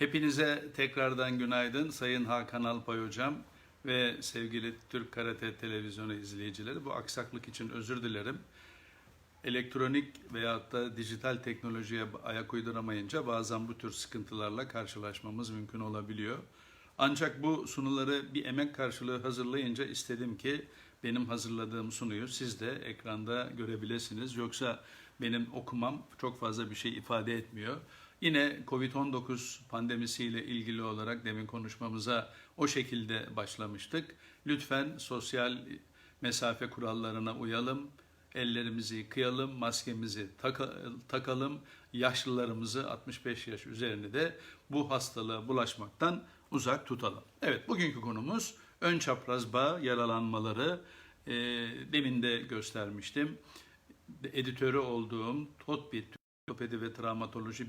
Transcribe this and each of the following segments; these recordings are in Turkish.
Hepinize tekrardan günaydın Sayın Hakan Alpay Hocam ve sevgili Türk Karate Televizyonu izleyicileri. Bu aksaklık için özür dilerim. Elektronik veyahut da dijital teknolojiye ayak uyduramayınca bazen bu tür sıkıntılarla karşılaşmamız mümkün olabiliyor. Ancak bu sunuları bir emek karşılığı hazırlayınca istedim ki benim hazırladığım sunuyu siz de ekranda görebilirsiniz. Yoksa benim okumam çok fazla bir şey ifade etmiyor. Yine Covid-19 pandemisiyle ilgili olarak demin konuşmamıza o şekilde başlamıştık. Lütfen sosyal mesafe kurallarına uyalım. Ellerimizi yıkayalım, maskemizi taka- takalım, yaşlılarımızı 65 yaş üzerini de bu hastalığa bulaşmaktan uzak tutalım. Evet, bugünkü konumuz ön çapraz bağ yaralanmaları. E, demin de göstermiştim. Editörü olduğum Totbit Ortopedi ve Travmatoloji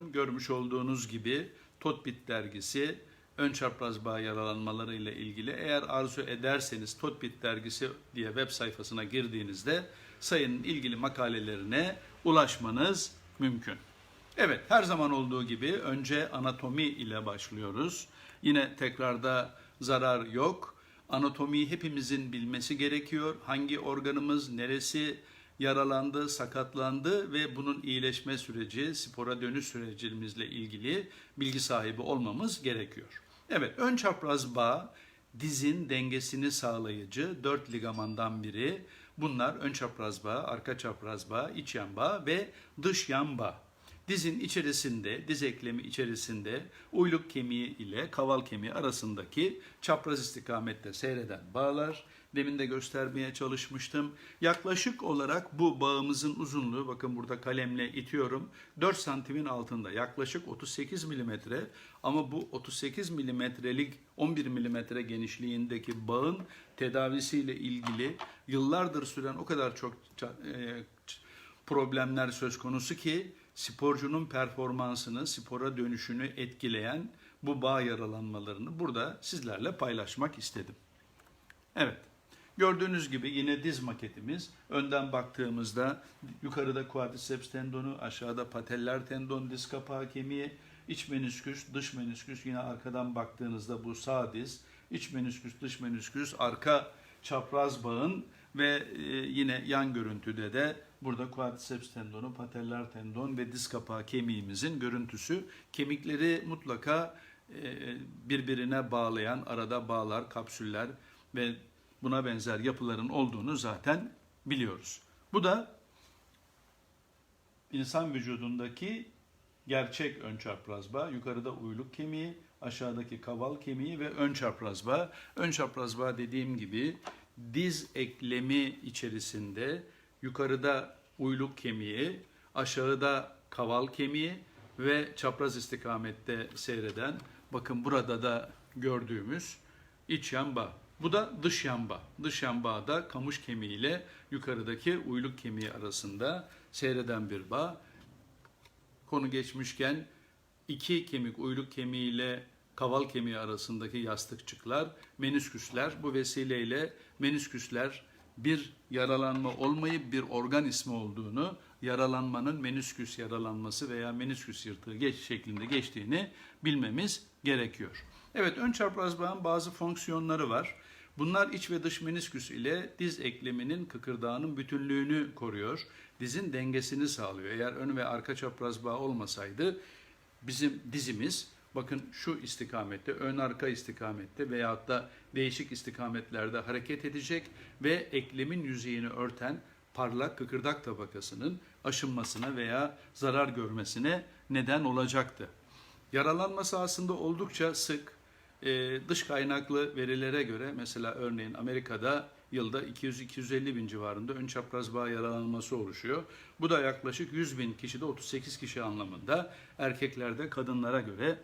görmüş olduğunuz gibi Totbit dergisi ön çapraz bağ yaralanmaları ile ilgili eğer arzu ederseniz Totbit dergisi diye web sayfasına girdiğinizde sayının ilgili makalelerine ulaşmanız mümkün. Evet her zaman olduğu gibi önce anatomi ile başlıyoruz. Yine tekrarda zarar yok. Anatomiyi hepimizin bilmesi gerekiyor. Hangi organımız neresi yaralandı, sakatlandı ve bunun iyileşme süreci, spora dönüş sürecimizle ilgili bilgi sahibi olmamız gerekiyor. Evet, ön çapraz bağ dizin dengesini sağlayıcı dört ligamandan biri. Bunlar ön çapraz bağ, arka çapraz bağ, iç yan bağ ve dış yan bağ. Dizin içerisinde, diz eklemi içerisinde uyluk kemiği ile kaval kemiği arasındaki çapraz istikamette seyreden bağlar. Demin de göstermeye çalışmıştım. Yaklaşık olarak bu bağımızın uzunluğu, bakın burada kalemle itiyorum, 4 santimin altında. Yaklaşık 38 milimetre ama bu 38 milimetrelik 11 milimetre genişliğindeki bağın tedavisiyle ilgili yıllardır süren o kadar çok e, problemler söz konusu ki sporcunun performansını, spora dönüşünü etkileyen bu bağ yaralanmalarını burada sizlerle paylaşmak istedim. Evet. Gördüğünüz gibi yine diz maketimiz. Önden baktığımızda yukarıda quadriceps tendonu, aşağıda pateller tendon, diz kapağı kemiği, iç menisküs, dış menisküs. Yine arkadan baktığınızda bu sağ diz, iç menisküs, dış menisküs, arka çapraz bağın ve e, yine yan görüntüde de burada quadriceps tendonu, pateller tendon ve diz kapağı kemiğimizin görüntüsü. Kemikleri mutlaka e, birbirine bağlayan arada bağlar, kapsüller ve buna benzer yapıların olduğunu zaten biliyoruz. Bu da insan vücudundaki gerçek ön çapraz. Yukarıda uyluk kemiği, aşağıdaki kaval kemiği ve ön çapraz. Ön çapraz dediğim gibi diz eklemi içerisinde yukarıda uyluk kemiği, aşağıda kaval kemiği ve çapraz istikamette seyreden bakın burada da gördüğümüz iç yan bağ. Bu da dış yan bağ. Dış yan bağ da kamış kemiği ile yukarıdaki uyluk kemiği arasında seyreden bir bağ. Konu geçmişken iki kemik uyluk kemiği ile kaval kemiği arasındaki yastıkçıklar, menisküsler bu vesileyle menisküsler bir yaralanma olmayıp bir organ ismi olduğunu, yaralanmanın menisküs yaralanması veya menisküs yırtığı geç şeklinde geçtiğini bilmemiz gerekiyor. Evet ön çapraz bağın bazı fonksiyonları var. Bunlar iç ve dış menisküs ile diz ekleminin kıkırdağının bütünlüğünü koruyor. Dizin dengesini sağlıyor. Eğer ön ve arka çapraz bağ olmasaydı bizim dizimiz bakın şu istikamette, ön arka istikamette veyahut da değişik istikametlerde hareket edecek ve eklemin yüzeyini örten parlak kıkırdak tabakasının aşınmasına veya zarar görmesine neden olacaktı. Yaralanması aslında oldukça sık. Ee, dış kaynaklı verilere göre mesela örneğin Amerika'da yılda 200-250 bin civarında ön çapraz bağ yaralanması oluşuyor. Bu da yaklaşık 100 bin kişide 38 kişi anlamında. Erkeklerde kadınlara göre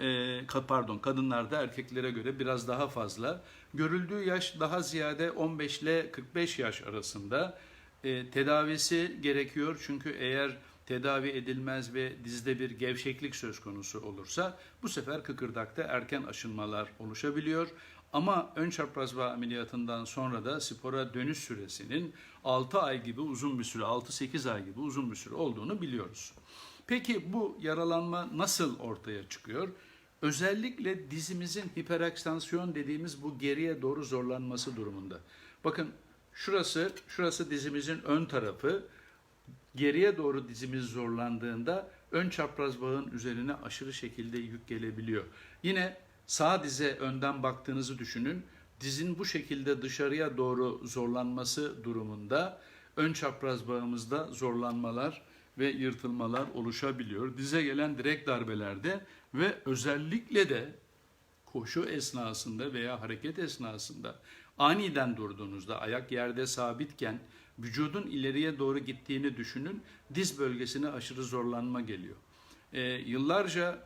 e, pardon kadınlarda erkeklere göre biraz daha fazla. Görüldüğü yaş daha ziyade 15 ile 45 yaş arasında. E, tedavisi gerekiyor çünkü eğer tedavi edilmez ve dizde bir gevşeklik söz konusu olursa bu sefer kıkırdakta erken aşınmalar oluşabiliyor. Ama ön çapraz bağ ameliyatından sonra da spora dönüş süresinin 6 ay gibi uzun bir süre, 6-8 ay gibi uzun bir süre olduğunu biliyoruz. Peki bu yaralanma nasıl ortaya çıkıyor? Özellikle dizimizin hiperekstansiyon dediğimiz bu geriye doğru zorlanması durumunda. Bakın şurası, şurası dizimizin ön tarafı. Geriye doğru dizimiz zorlandığında ön çapraz bağın üzerine aşırı şekilde yük gelebiliyor. Yine sağ dize önden baktığınızı düşünün. Dizin bu şekilde dışarıya doğru zorlanması durumunda ön çapraz bağımızda zorlanmalar ve yırtılmalar oluşabiliyor. Dize gelen direkt darbelerde ve özellikle de koşu esnasında veya hareket esnasında aniden durduğunuzda ayak yerde sabitken vücudun ileriye doğru gittiğini düşünün. Diz bölgesine aşırı zorlanma geliyor. Ee, yıllarca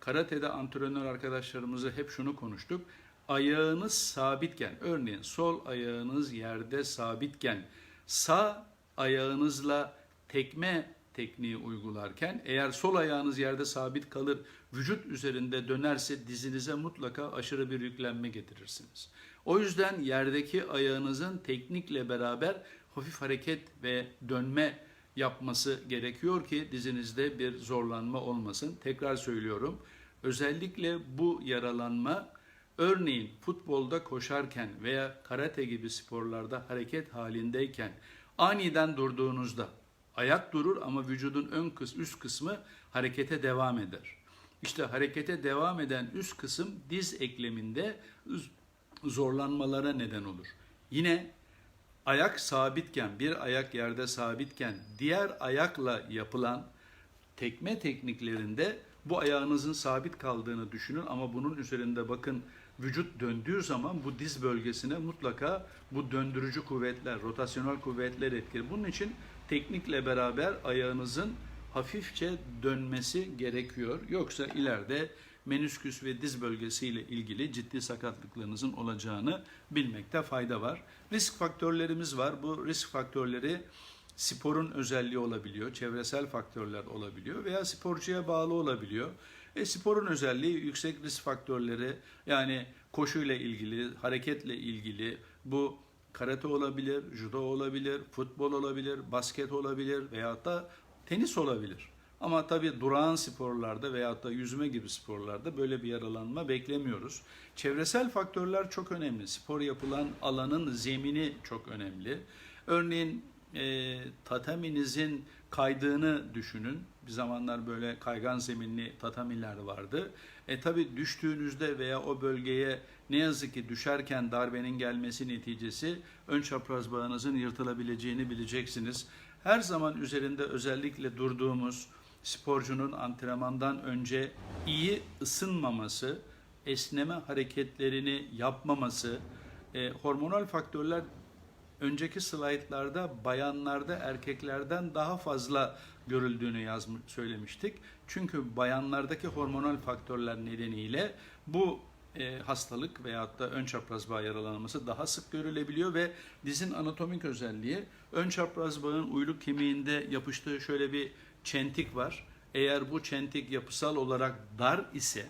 karatede antrenör arkadaşlarımızı hep şunu konuştuk. Ayağınız sabitken, örneğin sol ayağınız yerde sabitken sağ ayağınızla tekme tekniği uygularken eğer sol ayağınız yerde sabit kalır, vücut üzerinde dönerse dizinize mutlaka aşırı bir yüklenme getirirsiniz. O yüzden yerdeki ayağınızın teknikle beraber hafif hareket ve dönme yapması gerekiyor ki dizinizde bir zorlanma olmasın. Tekrar söylüyorum. Özellikle bu yaralanma örneğin futbolda koşarken veya karate gibi sporlarda hareket halindeyken aniden durduğunuzda ayak durur ama vücudun ön kıs üst kısmı harekete devam eder. İşte harekete devam eden üst kısım diz ekleminde zorlanmalara neden olur. Yine ayak sabitken, bir ayak yerde sabitken diğer ayakla yapılan tekme tekniklerinde bu ayağınızın sabit kaldığını düşünün ama bunun üzerinde bakın vücut döndüğü zaman bu diz bölgesine mutlaka bu döndürücü kuvvetler, rotasyonel kuvvetler etkili. Bunun için teknikle beraber ayağınızın hafifçe dönmesi gerekiyor. Yoksa ileride menüsküs ve diz bölgesiyle ilgili ciddi sakatlıklarınızın olacağını bilmekte fayda var. Risk faktörlerimiz var. Bu risk faktörleri sporun özelliği olabiliyor, çevresel faktörler olabiliyor veya sporcuya bağlı olabiliyor. E, sporun özelliği yüksek risk faktörleri yani koşuyla ilgili, hareketle ilgili bu karate olabilir, judo olabilir, futbol olabilir, basket olabilir veyahut da tenis olabilir. Ama tabii durağan sporlarda veyahut da yüzme gibi sporlarda böyle bir yaralanma beklemiyoruz. Çevresel faktörler çok önemli. Spor yapılan alanın zemini çok önemli. Örneğin e, tataminizin kaydığını düşünün. Bir zamanlar böyle kaygan zeminli tatamiler vardı. E tabi düştüğünüzde veya o bölgeye ne yazık ki düşerken darbenin gelmesi neticesi ön çapraz bağınızın yırtılabileceğini bileceksiniz. Her zaman üzerinde özellikle durduğumuz sporcunun antrenmandan önce iyi ısınmaması, esneme hareketlerini yapmaması, e, hormonal faktörler önceki slaytlarda bayanlarda erkeklerden daha fazla görüldüğünü yazmış, söylemiştik. Çünkü bayanlardaki hormonal faktörler nedeniyle bu e, hastalık veyahut da ön çapraz bağ yaralanması daha sık görülebiliyor ve dizin anatomik özelliği ön çapraz bağın uyluk kemiğinde yapıştığı şöyle bir çentik var. Eğer bu çentik yapısal olarak dar ise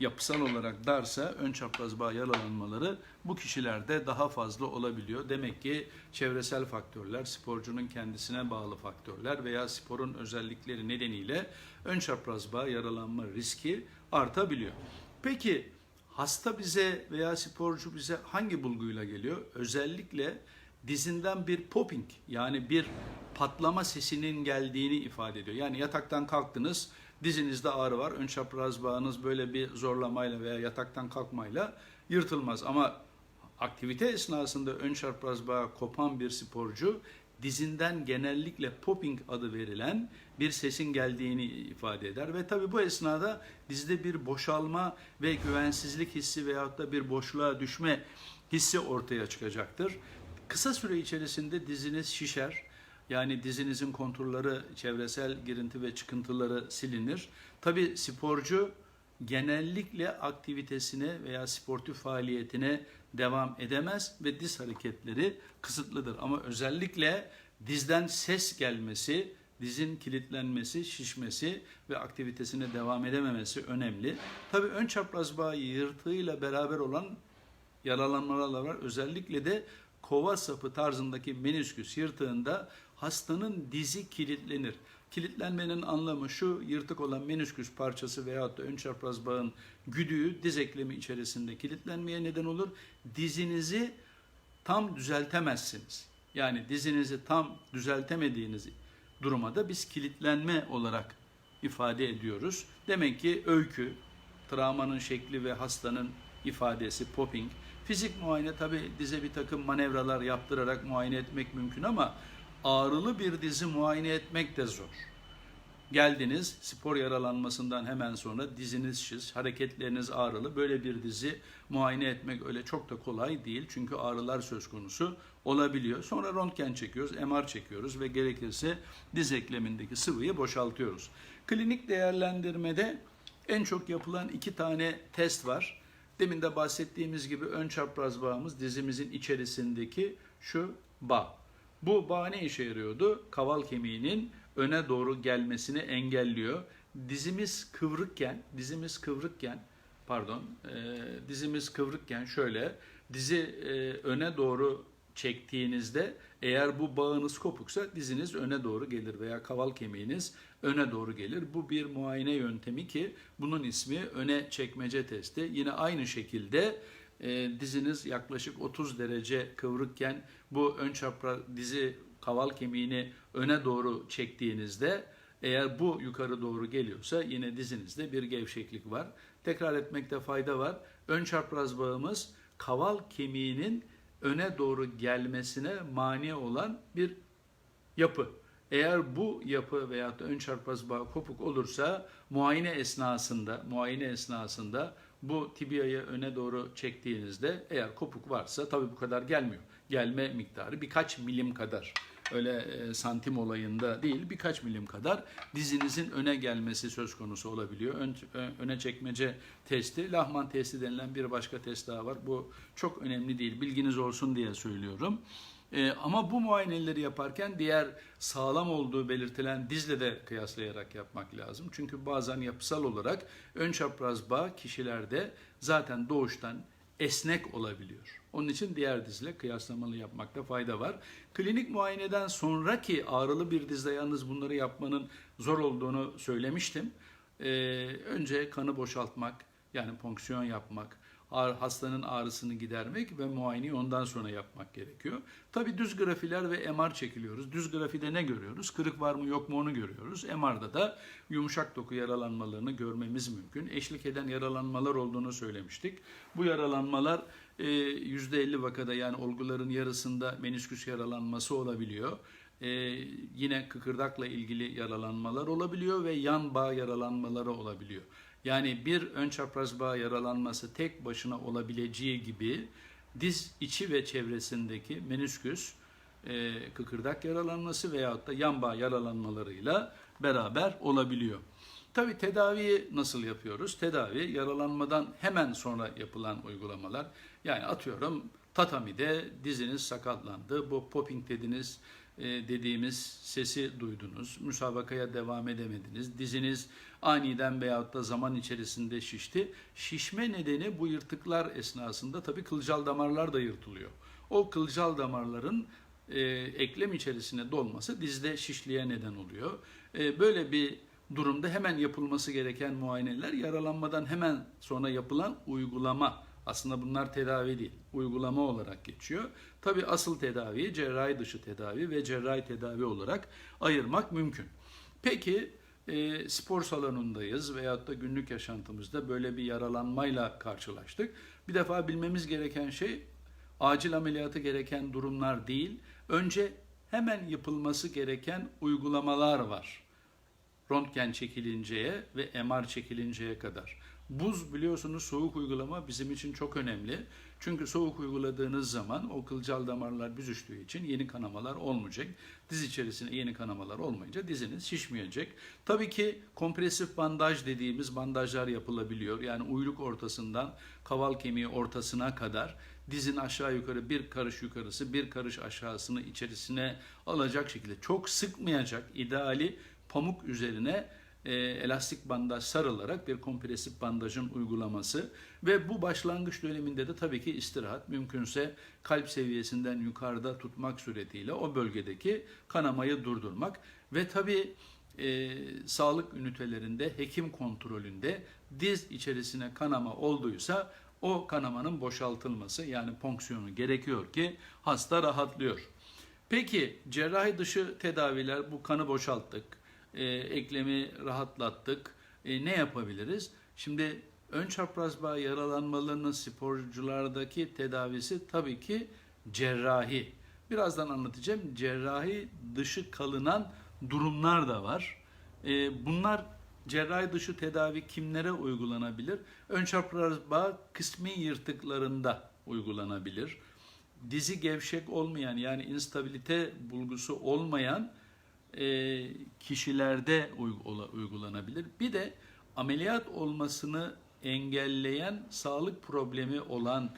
yapısal olarak darsa ön çapraz bağ yaralanmaları bu kişilerde daha fazla olabiliyor. Demek ki çevresel faktörler, sporcunun kendisine bağlı faktörler veya sporun özellikleri nedeniyle ön çapraz bağ yaralanma riski artabiliyor. Peki hasta bize veya sporcu bize hangi bulguyla geliyor? Özellikle dizinden bir popping yani bir patlama sesinin geldiğini ifade ediyor. Yani yataktan kalktınız, dizinizde ağrı var, ön çapraz bağınız böyle bir zorlamayla veya yataktan kalkmayla yırtılmaz. Ama aktivite esnasında ön çapraz bağ kopan bir sporcu dizinden genellikle popping adı verilen bir sesin geldiğini ifade eder ve tabi bu esnada dizide bir boşalma ve güvensizlik hissi veyahut da bir boşluğa düşme hissi ortaya çıkacaktır. Kısa süre içerisinde diziniz şişer. Yani dizinizin konturları, çevresel girinti ve çıkıntıları silinir. Tabi sporcu genellikle aktivitesine veya sportif faaliyetine devam edemez ve diz hareketleri kısıtlıdır. Ama özellikle dizden ses gelmesi, dizin kilitlenmesi, şişmesi ve aktivitesine devam edememesi önemli. Tabii ön çapraz bağ yırtığıyla beraber olan yaralanmalar var. Özellikle de kova sapı tarzındaki menisküs yırtığında hastanın dizi kilitlenir. Kilitlenmenin anlamı şu, yırtık olan menisküs parçası veyahut da ön çapraz bağın güdüğü diz eklemi içerisinde kilitlenmeye neden olur. Dizinizi tam düzeltemezsiniz. Yani dizinizi tam düzeltemediğiniz duruma da biz kilitlenme olarak ifade ediyoruz. Demek ki öykü, travmanın şekli ve hastanın ifadesi, popping. Fizik muayene tabi dize bir takım manevralar yaptırarak muayene etmek mümkün ama ağrılı bir dizi muayene etmek de zor. Geldiniz spor yaralanmasından hemen sonra diziniz şiş, hareketleriniz ağrılı. Böyle bir dizi muayene etmek öyle çok da kolay değil. Çünkü ağrılar söz konusu olabiliyor. Sonra röntgen çekiyoruz, MR çekiyoruz ve gerekirse diz eklemindeki sıvıyı boşaltıyoruz. Klinik değerlendirmede en çok yapılan iki tane test var. Demin de bahsettiğimiz gibi ön çapraz bağımız dizimizin içerisindeki şu bağ. Bu bağ ne işe yarıyordu? Kaval kemiğinin öne doğru gelmesini engelliyor. Dizimiz kıvrıkken, dizimiz kıvrıkken, pardon, e, dizimiz kıvrıkken şöyle, dizi e, öne doğru çektiğinizde eğer bu bağınız kopuksa diziniz öne doğru gelir veya kaval kemiğiniz öne doğru gelir. Bu bir muayene yöntemi ki bunun ismi öne çekmece testi. Yine aynı şekilde e, diziniz yaklaşık 30 derece kıvrıkken bu ön çapraz dizi kaval kemiğini öne doğru çektiğinizde eğer bu yukarı doğru geliyorsa yine dizinizde bir gevşeklik var. Tekrar etmekte fayda var. Ön çapraz bağımız kaval kemiğinin öne doğru gelmesine mani olan bir yapı. Eğer bu yapı veya ön çarpaz bağ kopuk olursa muayene esnasında muayene esnasında bu tibiayı öne doğru çektiğinizde eğer kopuk varsa tabii bu kadar gelmiyor. Gelme miktarı birkaç milim kadar. Öyle e, santim olayında değil birkaç milim kadar dizinizin öne gelmesi söz konusu olabiliyor. Ön, ö- öne çekmece testi, Lahman testi denilen bir başka test daha var. Bu çok önemli değil. Bilginiz olsun diye söylüyorum. Ee, ama bu muayeneleri yaparken diğer sağlam olduğu belirtilen dizle de kıyaslayarak yapmak lazım. Çünkü bazen yapısal olarak ön çapraz bağ kişilerde zaten doğuştan esnek olabiliyor. Onun için diğer dizle kıyaslamalı yapmakta fayda var. Klinik muayeneden sonraki ağrılı bir dizde yalnız bunları yapmanın zor olduğunu söylemiştim. Ee, önce kanı boşaltmak, yani fonksiyon yapmak, hastanın ağrısını gidermek ve muayeneyi ondan sonra yapmak gerekiyor. Tabii düz grafiler ve MR çekiliyoruz. Düz grafide ne görüyoruz? Kırık var mı yok mu onu görüyoruz. MR'da da yumuşak doku yaralanmalarını görmemiz mümkün. Eşlik eden yaralanmalar olduğunu söylemiştik. Bu yaralanmalar e, %50 vakada yani olguların yarısında menisküs yaralanması olabiliyor. E, yine kıkırdakla ilgili yaralanmalar olabiliyor ve yan bağ yaralanmaları olabiliyor. Yani bir ön çapraz bağ yaralanması tek başına olabileceği gibi diz içi ve çevresindeki menisküs, e, kıkırdak yaralanması veyahut da yan bağ yaralanmalarıyla beraber olabiliyor. Tabi tedaviyi nasıl yapıyoruz? Tedavi yaralanmadan hemen sonra yapılan uygulamalar. Yani atıyorum tatamide diziniz sakatlandı, bu popping dediniz, e, dediğimiz sesi duydunuz, müsabakaya devam edemediniz, diziniz aniden veyahut da zaman içerisinde şişti. Şişme nedeni bu yırtıklar esnasında tabii kılcal damarlar da yırtılıyor. O kılcal damarların e, eklem içerisine dolması dizde şişliğe neden oluyor. E, böyle bir durumda hemen yapılması gereken muayeneler yaralanmadan hemen sonra yapılan uygulama. Aslında bunlar tedavi değil, uygulama olarak geçiyor. Tabi asıl tedaviyi cerrahi dışı tedavi ve cerrahi tedavi olarak ayırmak mümkün. Peki e, spor salonundayız veyahut da günlük yaşantımızda böyle bir yaralanmayla karşılaştık. Bir defa bilmemiz gereken şey acil ameliyatı gereken durumlar değil. Önce hemen yapılması gereken uygulamalar var röntgen çekilinceye ve MR çekilinceye kadar. Buz biliyorsunuz soğuk uygulama bizim için çok önemli. Çünkü soğuk uyguladığınız zaman o kılcal damarlar büzüştüğü için yeni kanamalar olmayacak. Diz içerisine yeni kanamalar olmayınca diziniz şişmeyecek. Tabii ki kompresif bandaj dediğimiz bandajlar yapılabiliyor. Yani uyluk ortasından kaval kemiği ortasına kadar dizin aşağı yukarı bir karış yukarısı bir karış aşağısını içerisine alacak şekilde çok sıkmayacak ideali pamuk üzerine e, elastik bandaj sarılarak bir kompresif bandajın uygulaması ve bu başlangıç döneminde de tabii ki istirahat mümkünse kalp seviyesinden yukarıda tutmak suretiyle o bölgedeki kanamayı durdurmak ve tabii e, sağlık ünitelerinde, hekim kontrolünde diz içerisine kanama olduysa o kanamanın boşaltılması yani fonksiyonu gerekiyor ki hasta rahatlıyor. Peki cerrahi dışı tedaviler bu kanı boşalttık, e, eklemi rahatlattık. E, ne yapabiliriz? Şimdi ön çapraz bağ yaralanmalarının sporculardaki tedavisi tabii ki cerrahi. Birazdan anlatacağım. Cerrahi dışı kalınan durumlar da var. E, bunlar cerrahi dışı tedavi kimlere uygulanabilir? Ön çapraz bağ kısmi yırtıklarında uygulanabilir. Dizi gevşek olmayan yani instabilite bulgusu olmayan kişilerde uygula- uygulanabilir. Bir de ameliyat olmasını engelleyen sağlık problemi olan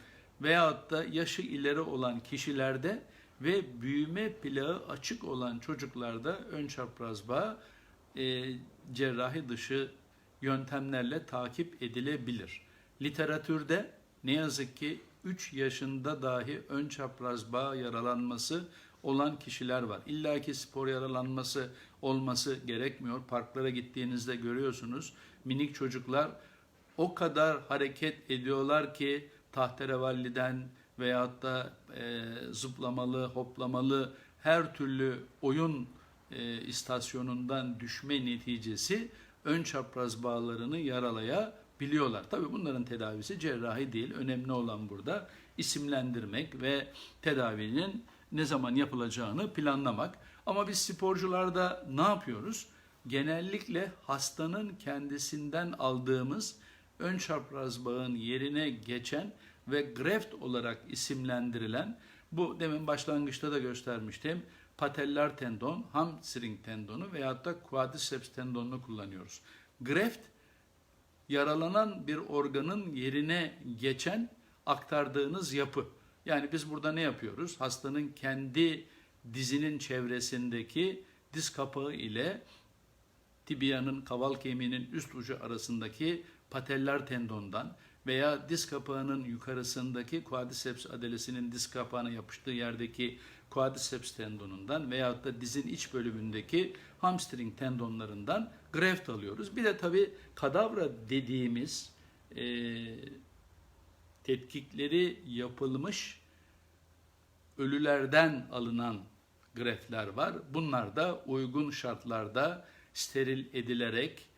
veyahut da yaşı ileri olan kişilerde ve büyüme plağı açık olan çocuklarda ön çapraz bağ e, cerrahi dışı yöntemlerle takip edilebilir. Literatürde ne yazık ki 3 yaşında dahi ön çapraz bağ yaralanması olan kişiler var. İlla ki spor yaralanması olması gerekmiyor. Parklara gittiğinizde görüyorsunuz minik çocuklar o kadar hareket ediyorlar ki tahterevalliden veyahut da e, zıplamalı, hoplamalı her türlü oyun e, istasyonundan düşme neticesi ön çapraz bağlarını yaralayabiliyorlar. Tabii bunların tedavisi cerrahi değil. Önemli olan burada isimlendirmek ve tedavinin ne zaman yapılacağını planlamak. Ama biz sporcularda ne yapıyoruz? Genellikle hastanın kendisinden aldığımız ön çapraz bağın yerine geçen ve greft olarak isimlendirilen bu demin başlangıçta da göstermiştim. Patellar tendon, hamstring tendonu veyahut da quadriceps tendonunu kullanıyoruz. Greft yaralanan bir organın yerine geçen aktardığınız yapı. Yani biz burada ne yapıyoruz? Hastanın kendi dizinin çevresindeki diz kapağı ile tibianın kaval kemiğinin üst ucu arasındaki patellar tendondan veya diz kapağının yukarısındaki quadriceps adelesinin diz kapağına yapıştığı yerdeki quadriceps tendonundan veyahut da dizin iç bölümündeki hamstring tendonlarından greft alıyoruz. Bir de tabi kadavra dediğimiz e, tetkikleri yapılmış ölülerden alınan greftler var. Bunlar da uygun şartlarda steril edilerek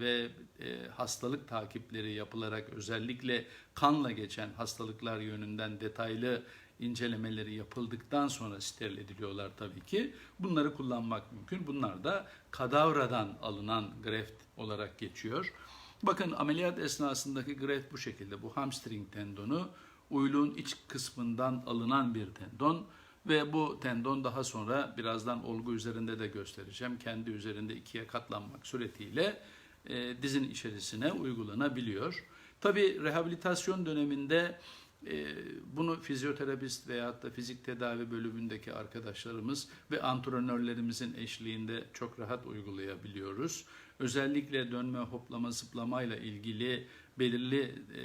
ve e, hastalık takipleri yapılarak özellikle kanla geçen hastalıklar yönünden detaylı incelemeleri yapıldıktan sonra steril ediliyorlar tabii ki. Bunları kullanmak mümkün. Bunlar da kadavradan alınan greft olarak geçiyor. Bakın ameliyat esnasındaki greft bu şekilde. Bu hamstring tendonu uyluğun iç kısmından alınan bir tendon ve bu tendon daha sonra birazdan olgu üzerinde de göstereceğim. Kendi üzerinde ikiye katlanmak suretiyle e, dizin içerisine uygulanabiliyor. Tabi rehabilitasyon döneminde bunu fizyoterapist veyahut da fizik tedavi bölümündeki arkadaşlarımız ve antrenörlerimizin eşliğinde çok rahat uygulayabiliyoruz. Özellikle dönme, hoplama, zıplamayla ilgili belirli e,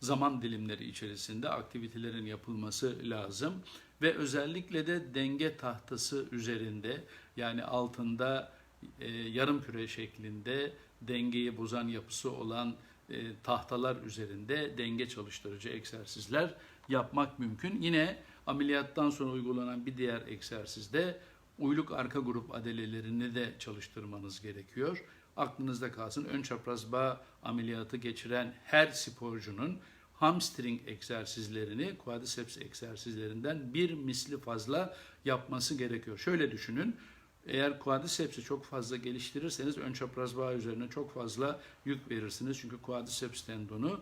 zaman dilimleri içerisinde aktivitelerin yapılması lazım ve özellikle de denge tahtası üzerinde yani altında e, yarım küre şeklinde dengeyi bozan yapısı olan e, tahtalar üzerinde denge çalıştırıcı egzersizler yapmak mümkün. Yine ameliyattan sonra uygulanan bir diğer egzersizde uyluk arka grup adelelerini de çalıştırmanız gerekiyor. Aklınızda kalsın ön çapraz bağ ameliyatı geçiren her sporcunun hamstring egzersizlerini quadriceps egzersizlerinden bir misli fazla yapması gerekiyor. Şöyle düşünün. Eğer quadriceps'i çok fazla geliştirirseniz ön çapraz bağ üzerine çok fazla yük verirsiniz. Çünkü quadriceps tendonu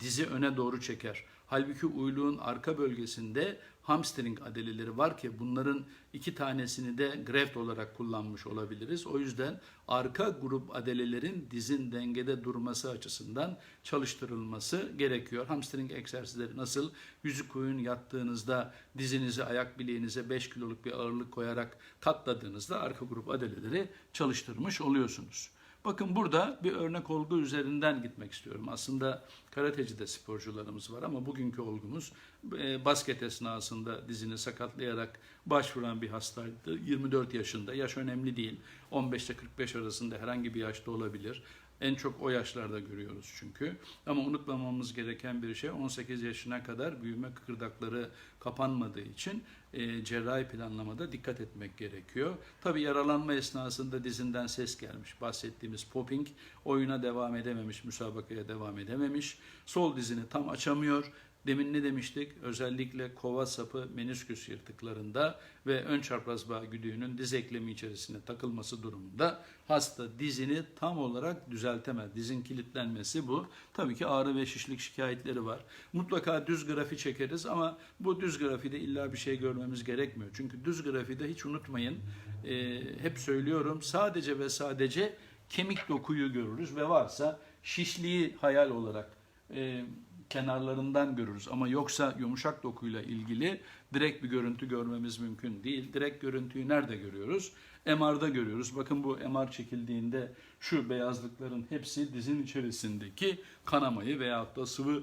dizi öne doğru çeker. Halbuki uyluğun arka bölgesinde hamstring adeleleri var ki bunların iki tanesini de greft olarak kullanmış olabiliriz. O yüzden arka grup adelelerin dizin dengede durması açısından çalıştırılması gerekiyor. Hamstring egzersizleri nasıl? Yüzü koyun yattığınızda dizinizi ayak bileğinize 5 kiloluk bir ağırlık koyarak katladığınızda arka grup adeleleri çalıştırmış oluyorsunuz. Bakın burada bir örnek olgu üzerinden gitmek istiyorum. Aslında karateci de sporcularımız var ama bugünkü olgumuz e, basket esnasında dizini sakatlayarak başvuran bir hastaydı. 24 yaşında. Yaş önemli değil. 15 ile 45 arasında herhangi bir yaşta olabilir. En çok o yaşlarda görüyoruz çünkü. Ama unutmamamız gereken bir şey 18 yaşına kadar büyüme kıkırdakları kapanmadığı için e, cerrahi planlamada dikkat etmek gerekiyor. Tabi yaralanma esnasında dizinden ses gelmiş. Bahsettiğimiz popping oyuna devam edememiş, müsabakaya devam edememiş. Sol dizini tam açamıyor. Demin ne demiştik? Özellikle kova sapı menisküs yırtıklarında ve ön çapraz bağ güdüğünün diz eklemi içerisine takılması durumunda hasta dizini tam olarak düzeltemez. Dizin kilitlenmesi bu. Tabii ki ağrı ve şişlik şikayetleri var. Mutlaka düz grafi çekeriz ama bu düz grafide illa bir şey görmemiz gerekmiyor. Çünkü düz grafide hiç unutmayın, e, hep söylüyorum sadece ve sadece kemik dokuyu görürüz ve varsa şişliği hayal olarak e, kenarlarından görürüz ama yoksa yumuşak dokuyla ilgili direkt bir görüntü görmemiz mümkün değil. Direkt görüntüyü nerede görüyoruz? MR'da görüyoruz. Bakın bu MR çekildiğinde şu beyazlıkların hepsi dizin içerisindeki kanamayı veyahut da sıvı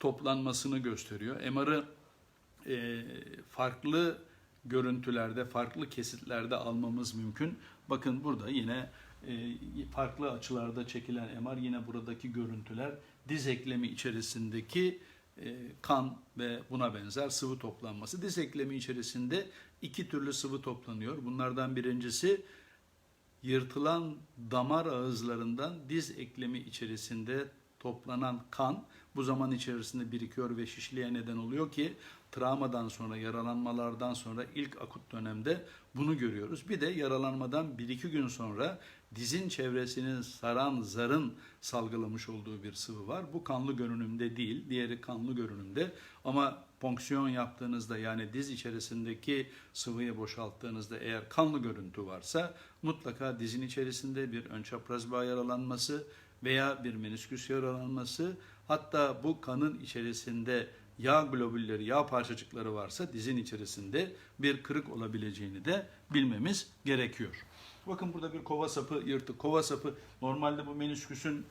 toplanmasını gösteriyor. MR'ı e, farklı görüntülerde, farklı kesitlerde almamız mümkün. Bakın burada yine e, farklı açılarda çekilen MR yine buradaki görüntüler diz eklemi içerisindeki e, kan ve buna benzer sıvı toplanması. Diz eklemi içerisinde iki türlü sıvı toplanıyor. Bunlardan birincisi yırtılan damar ağızlarından diz eklemi içerisinde toplanan kan bu zaman içerisinde birikiyor ve şişliğe neden oluyor ki travmadan sonra, yaralanmalardan sonra ilk akut dönemde bunu görüyoruz. Bir de yaralanmadan 1-2 gün sonra dizin çevresini saran zarın salgılamış olduğu bir sıvı var. Bu kanlı görünümde değil, diğeri kanlı görünümde ama fonksiyon yaptığınızda yani diz içerisindeki sıvıyı boşalttığınızda eğer kanlı görüntü varsa mutlaka dizin içerisinde bir ön çapraz bağ yaralanması veya bir menisküs yaralanması hatta bu kanın içerisinde yağ globülleri, yağ parçacıkları varsa dizin içerisinde bir kırık olabileceğini de bilmemiz gerekiyor. Bakın burada bir kova sapı yırtık. Kova sapı normalde bu menisküsün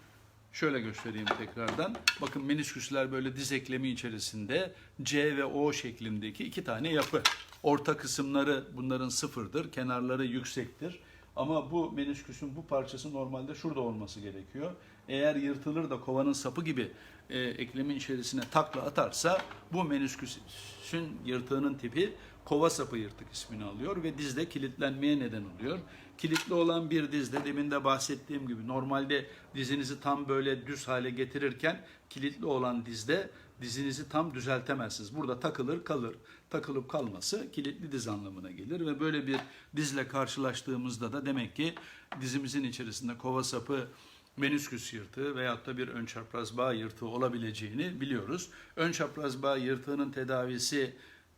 şöyle göstereyim tekrardan. Bakın menisküsler böyle diz eklemi içerisinde C ve O şeklindeki iki tane yapı. Orta kısımları bunların sıfırdır, kenarları yüksektir. Ama bu menisküsün bu parçası normalde şurada olması gerekiyor. Eğer yırtılır da kovanın sapı gibi e, eklemin içerisine takla atarsa bu menisküsün yırtığının tipi kova sapı yırtık ismini alıyor ve dizde kilitlenmeye neden oluyor. Kilitli olan bir dizde demin de bahsettiğim gibi normalde dizinizi tam böyle düz hale getirirken kilitli olan dizde dizinizi tam düzeltemezsiniz. Burada takılır kalır. Takılıp kalması kilitli diz anlamına gelir ve böyle bir dizle karşılaştığımızda da demek ki dizimizin içerisinde kova sapı menisküs yırtığı veyahut da bir ön çapraz bağ yırtığı olabileceğini biliyoruz. Ön çapraz bağ yırtığının tedavisi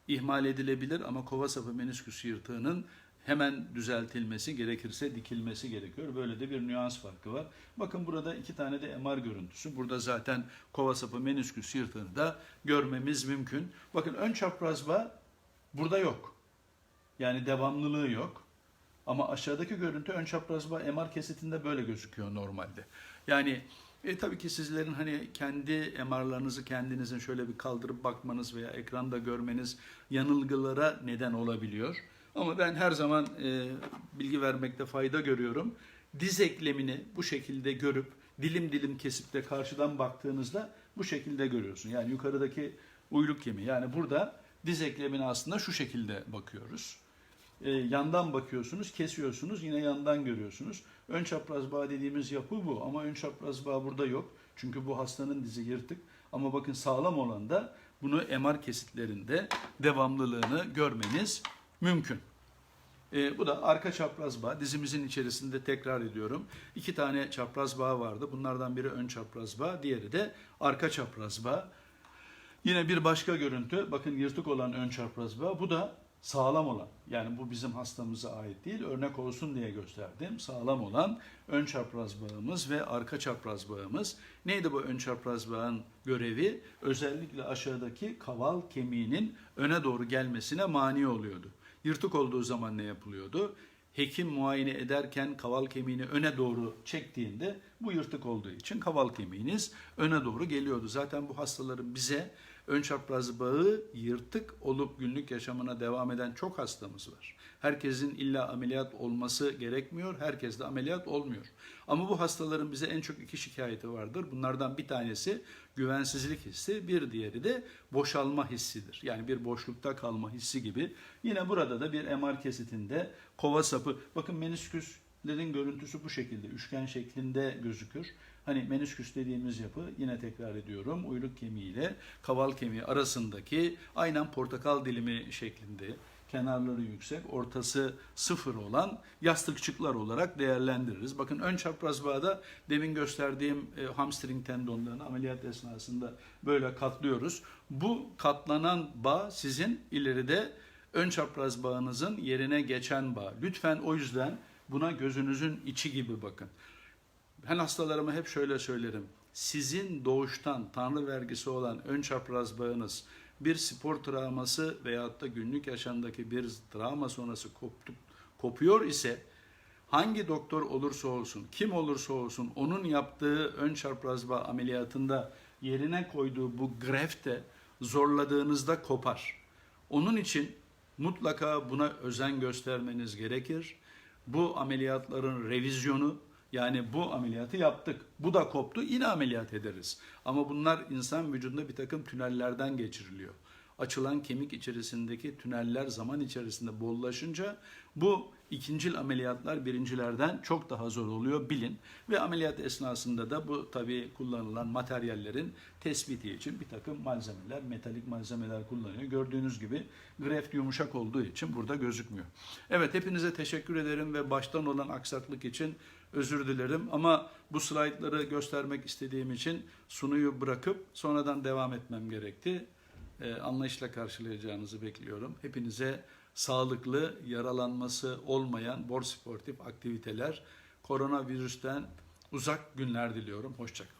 ihmal edilebilir ama kova sapı menisküs yırtığının hemen düzeltilmesi gerekirse dikilmesi gerekiyor. Böyle de bir nüans farkı var. Bakın burada iki tane de MR görüntüsü. Burada zaten kova sapı menisküs yırtığını da görmemiz mümkün. Bakın ön çapraz burada yok. Yani devamlılığı yok. Ama aşağıdaki görüntü ön çapraz bağ MR kesitinde böyle gözüküyor normalde. Yani e, tabii ki sizlerin hani kendi MR'larınızı kendinizin şöyle bir kaldırıp bakmanız veya ekranda görmeniz yanılgılara neden olabiliyor. Ama ben her zaman e, bilgi vermekte fayda görüyorum. Diz eklemini bu şekilde görüp dilim dilim kesip de karşıdan baktığınızda bu şekilde görüyorsun. Yani yukarıdaki uyluk kemiği. Yani burada diz eklemine aslında şu şekilde bakıyoruz. E, yandan bakıyorsunuz, kesiyorsunuz, yine yandan görüyorsunuz. Ön çapraz bağ dediğimiz yapı bu ama ön çapraz bağ burada yok. Çünkü bu hastanın dizi yırtık. Ama bakın sağlam olan da bunu MR kesitlerinde devamlılığını görmeniz mümkün. E, bu da arka çapraz bağ. Dizimizin içerisinde tekrar ediyorum. İki tane çapraz bağ vardı. Bunlardan biri ön çapraz bağ, diğeri de arka çapraz bağ. Yine bir başka görüntü. Bakın yırtık olan ön çapraz bağ. Bu da sağlam olan. Yani bu bizim hastamıza ait değil. Örnek olsun diye gösterdim. Sağlam olan ön çapraz bağımız ve arka çapraz bağımız. Neydi bu ön çapraz bağın görevi? Özellikle aşağıdaki kaval kemiğinin öne doğru gelmesine mani oluyordu. Yırtık olduğu zaman ne yapılıyordu? hekim muayene ederken kaval kemiğini öne doğru çektiğinde bu yırtık olduğu için kaval kemiğiniz öne doğru geliyordu. Zaten bu hastaların bize ön çapraz bağı yırtık olup günlük yaşamına devam eden çok hastamız var. Herkesin illa ameliyat olması gerekmiyor, herkes de ameliyat olmuyor. Ama bu hastaların bize en çok iki şikayeti vardır. Bunlardan bir tanesi güvensizlik hissi, bir diğeri de boşalma hissidir. Yani bir boşlukta kalma hissi gibi. Yine burada da bir MR kesitinde kova sapı, bakın menisküslerin görüntüsü bu şekilde, üçgen şeklinde gözükür. Hani menisküs dediğimiz yapı yine tekrar ediyorum uyluk kemiği ile kaval kemiği arasındaki aynen portakal dilimi şeklinde kenarları yüksek, ortası sıfır olan yastıkçıklar olarak değerlendiririz. Bakın ön çapraz bağda demin gösterdiğim e, hamstring tendonlarını ameliyat esnasında böyle katlıyoruz. Bu katlanan bağ sizin ileride ön çapraz bağınızın yerine geçen bağ. Lütfen o yüzden buna gözünüzün içi gibi bakın. Ben hastalarıma hep şöyle söylerim. Sizin doğuştan tanrı vergisi olan ön çapraz bağınız bir spor travması veyahut da günlük yaşamdaki bir travma sonrası koptu, kopuyor ise hangi doktor olursa olsun, kim olursa olsun onun yaptığı ön çapraz bağ ameliyatında yerine koyduğu bu grefte zorladığınızda kopar. Onun için mutlaka buna özen göstermeniz gerekir. Bu ameliyatların revizyonu yani bu ameliyatı yaptık. Bu da koptu yine ameliyat ederiz. Ama bunlar insan vücudunda bir takım tünellerden geçiriliyor. Açılan kemik içerisindeki tüneller zaman içerisinde bollaşınca bu ikincil ameliyatlar birincilerden çok daha zor oluyor bilin. Ve ameliyat esnasında da bu tabii kullanılan materyallerin tespiti için bir takım malzemeler, metalik malzemeler kullanıyor. Gördüğünüz gibi greft yumuşak olduğu için burada gözükmüyor. Evet hepinize teşekkür ederim ve baştan olan aksaklık için özür dilerim ama bu slaytları göstermek istediğim için sunuyu bırakıp sonradan devam etmem gerekti. Ee, anlayışla karşılayacağınızı bekliyorum. Hepinize sağlıklı, yaralanması olmayan bor sportif aktiviteler, koronavirüsten uzak günler diliyorum. Hoşçakalın.